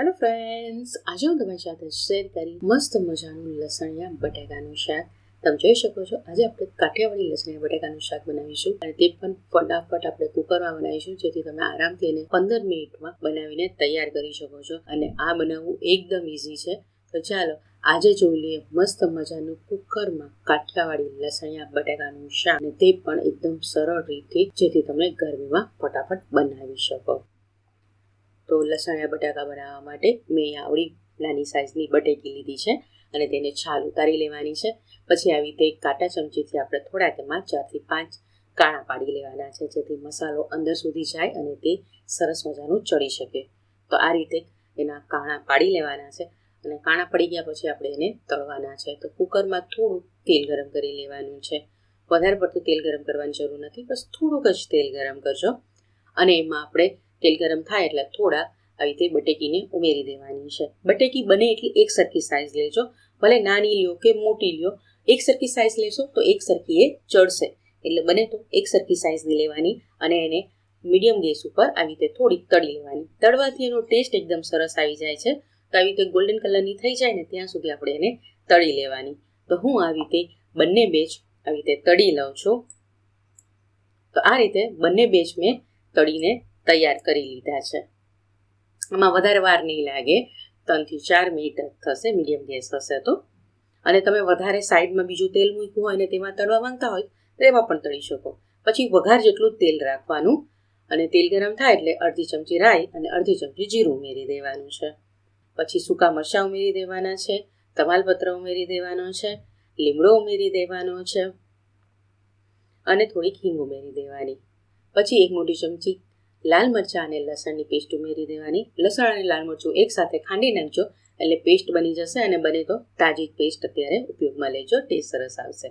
Hello friends આજે હું તમારી સાથે શેર કરી મસ્ત મજાનું લસણિયા બટેકાનું શાક. તમે જોઈ શકો છો, આજે આપણે કાઠિયાવાડી લસણિયા બટેકાનું શાક બનાવીશું. અને તે પણ ફટાફટ આપણે કુકરમાં બનાવીશું, જેથી તમે આરામથી એને પંદર મિનિટમાં બનાવીને તૈયાર કરી શકો છો. અને આ બનાવવું એકદમ ઇઝી છે. તો ચાલો, આજે જોઈ લઈએ મસ્ત મજાનું કુકરમાં કાઠિયાવાડી લસણિયા બટેકાનું શાક. અને તે પણ એકદમ સરળ રીતથી જેથી તમે ગરમીમાં ફટાફટ બનાવી શકો. તો લસણિયા બટાકા બનાવવા માટે મેં આવડી નાની સાઇઝની બટેકી લીધી છે અને તેને છાલ ઉતારી લેવાની છે. પછી આવી રીતે કાંટા ચમચીથી આપણે થોડા તેમાં ચારથી પાંચ કાણા પાડી લેવાના છે, જેથી મસાલો અંદર સુધી જાય અને તે સરસ મજાનું ચડી શકે. તો આ રીતે એના કાણા પાડી લેવાના છે અને કાણા પડી ગયા પછી આપણે એને તળવાના છે. તો કુકરમાં થોડું તેલ ગરમ કરી લેવાનું છે. વધારે પડતું તેલ ગરમ કરવાની જરૂર નથી, બસ થોડુંક જ તેલ ગરમ કરજો. અને એમાં આપણે તેલ ગરમ થાય એટલે થોડા આવી રીતે બટેકીને ઉમેરી દેવાની છે. બટેકી બને એટલી એક સરખી સાઇઝ લેજો. ભલે નાની લ્યો કે મોટી લ્યો, એક સરખી સાઇઝ લેશો તો એક સરખી એ ચડશે. એટલે બને તો એક સરખી સાઇઝની લેવાની અને એને મીડિયમ ગેસ ઉપર આવી રીતે થોડીક તળી લેવાની. તળવાથી એનો ટેસ્ટ એકદમ સરસ આવી જાય છે. તો આવી રીતે ગોલ્ડન કલરની થઈ જાય ને ત્યાં સુધી આપણે એને તળી લેવાની. તો હું આવી રીતે બંને બેચ આવી રીતે તળી લઉં છું. તો આ રીતે બંને બેચ મેં તળીને તૈયાર કરી લીધા છે. આમાં વધારે વાર નહીં લાગે. ત્રણથી ચાર મિનિટ થશે, મીડિયમ ગેસ હશે તો. અને તમે વધારે સાઈડમાં બીજું તેલ મૂક્યું હોય અને તેમાં તળવા માંગતા હોય, તો એમાં પણ તળી શકો. પછી વઘાર જેટલું તેલ રાખવાનું અને તેલ ગરમ થાય એટલે અડધી ચમચી રાઈ અને અડધી ચમચી જીરું ઉમેરી દેવાનું છે. પછી સૂકા મરચાં ઉમેરી દેવાના છે તમાલપત્ર ઉમેરી દેવાનો છે, લીમડો ઉમેરી દેવાનો છે અને થોડીક હિંગ ઉમેરી દેવાની. પછી એક મોટી ચમચી લાલ મરચાં અને લસણની પેસ્ટ ઉમેરી દેવાની. લસણ અને લાલ મરચું એકસાથે ખાંડી નાખજો, એટલે પેસ્ટ બની જશે અને બને તો તાજી પેસ્ટ અત્યારે ઉપયોગમાં લેજો, ટેસ્ટ સરસ આવશે.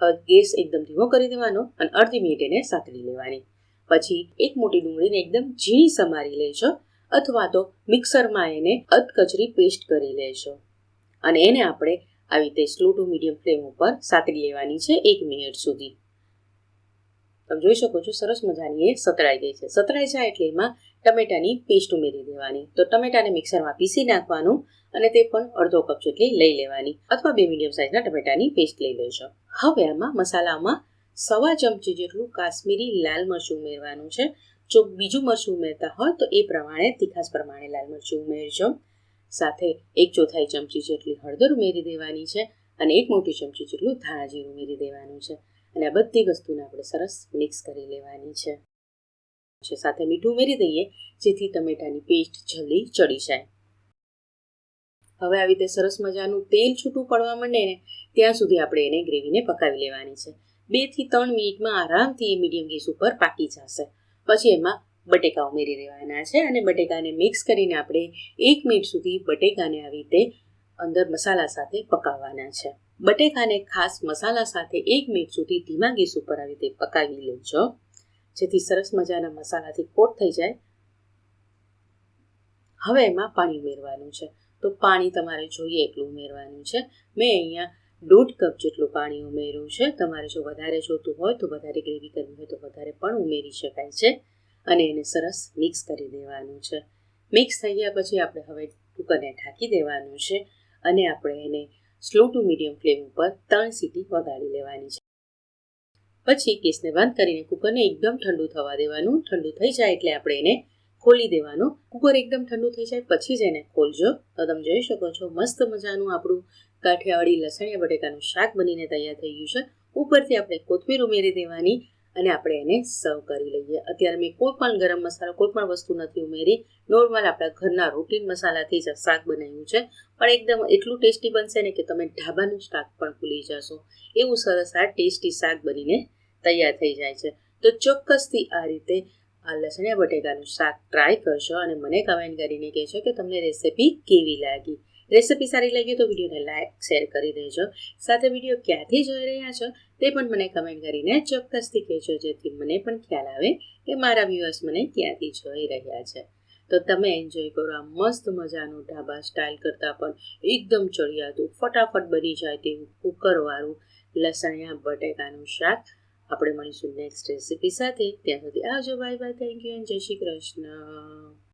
હવે ગેસ એકદમ ધીમો કરી દેવાનો અને અડધી મિનિટ એને સાતળી લેવાની. પછી એક મોટી ડુંગળીને એકદમ ઝીણી સમારી લેજો, અથવા તો મિક્સરમાં એને અધકચરી પેસ્ટ કરી લેજો. અને એને આપણે આવી રીતે સ્લો ટુ મીડિયમ ફ્લેમ ઉપર સાતળી લેવાની છે એક મિનિટ સુધી. તમે જોઈ શકો છો, સરસ મજાની એ સતળાઈ ગઈ છે. સતળાઈ જાય એટલે એમાં ટમેટાની પેસ્ટ ઉમેરી દેવાની. તો ટમેટાને મિક્સરમાં પીસી નાખવાનું અને તે પણ અડધો કપ જેટલી લઈ લેવાની અથવા બે મીડિયમ સાઇઝના ટમેટાની પેસ્ટ લઈ લેજો. હવે આમાં મસાલામાં સવા ચમચી જેટલું કાશ્મીરી લાલ મરચું ઉમેરવાનું છે. જો બીજું મરચું ઉમેરતા હોય તો એ પ્રમાણે, તીખાસ પ્રમાણે લાલ મરચું ઉમેરજો. સાથે એક ચોથાઈ ચમચી જેટલી હળદર ઉમેરી દેવાની છે અને એક મોટી ચમચી જેટલું ધાણા ઉમેરી દેવાનું છે. અને આ બધી વસ્તુને આપણે સરસ મિક્સ કરી લેવાની છે. સાથે મીઠું ઉમેરી દઈએ, જેથી ટમેટાની પેસ્ટ જલ્દી ચડી જાય. હવે આવી રીતે સરસ મજાનું તેલ છૂટું પડવા માંડે ને, ત્યાં સુધી આપણે એને ગ્રેવીને પકાવી લેવાની છે. બેથી ત્રણ મિનિટમાં આરામથી એ મીડિયમ ગેસ ઉપર પાકી જશે. પછી એમાં બટેકા ઉમેરી દેવાના છે અને બટેકાને મિક્સ કરીને આપણે એક મિનિટ સુધી બટેકાને આવી રીતે અંદર મસાલા સાથે પકાવવાના છે. બટેકાને ખાસ મસાલા સાથે એક મિનિટ સુધી ધીમા ગેસ ઉપર આવી રીતે પકાવી લેજો. જેથી સરસ મજાના મસાલાથી કોટ થઈ જાય. હવે એમાં પાણી ઉમેરવાનું છે. તો પાણી તમારે જોઈએ એટલું ઉમેરવાનું છે. મેં અહીંયા દોઢ કપ જેટલું પાણી ઉમેર્યું છે. તમારે જો વધારે જોતું હોય તો વધારે ગ્રેવી કરવી હોય તો વધારે પણ ઉમેરી શકાય છે. અને એને સરસ મિક્સ કરી દેવાનું છે. મિક્સ થઈ ગયા પછી આપણે હવે કુકરને ઢાંકી દેવાનું છે. અને આપણે એને સ્લો ટુ મીડિયમ ફ્લેમ ઉપર ત્રણ સીટી વગાડી લેવાની છે. પછી ગેસને બંધ કરીને કુકરને એકદમ ઠંડુ થવા દેવાનું. ઠંડુ થઈ જાય એટલે આપણે એને ખોલી દેવાનું. કુકર એકદમ ઠંડુ થઈ જાય પછી જ એને ખોલજો. તો તમે જોઈ શકો છો, મસ્ત મજાનું આપણું કાઠિયાવાડી લસણિયા બટેકાનું શાક બનીને તૈયાર થઈ ગયું છે. ઉપરથી આપણે કોથમીર ઉમેરી દેવાની. અને આપણે એને સર્વ કરી લઈએ. અત્યારે મેં કોઈ પણ ગરમ મસાલો કોઈ પણ વસ્તુ નથી ઉમેરી. નોર્મલ આપણા ઘરના રૂટીન મસાલાથી જ શાક બનાવ્યું છે. પણ એકદમ એટલું ટેસ્ટી બનશે ને કે તમે ઢાબાનું શાક પણ ભૂલી જશો. એવું સરસ આ ટેસ્ટી શાક બનીને તૈયાર થઈ જાય છે. તો ચોક્કસથી આ રીતે આ લસણિયા બટેકાનું શાક ટ્રાય કરશો અને મને કમેન્ટ કરીને કહેશો કે તમને રેસિપી કેવી લાગી. રેસિપી સારી લાગી તો વિડીયોને લાઇક શેર કરી દેજો. સાથે વીડિયો ક્યાંથી જોઈ રહ્યા છો તે પણ મને કમેન્ટ કરીને ચોક્કસથી કહેજો, જેથી મને પણ ખ્યાલ આવે કે મારા વ્યૂઅર્સ મને ક્યાંથી જોઈ રહ્યા છે. તો તમે એન્જોય કરો આ મસ્ત મજાનું ઢાબા સ્ટાઇલ કરતાં પણ એકદમ ચડિયાતું, ફટાફટ બની જાય તેવું કુકરવાળું લસણિયા બટેકાનું શાક. આપણે મળીશું નેક્સ્ટ રેસીપી સાથે. ત્યાં સુધી આવજો. Bye bye thank you and Jai Shri Krishna.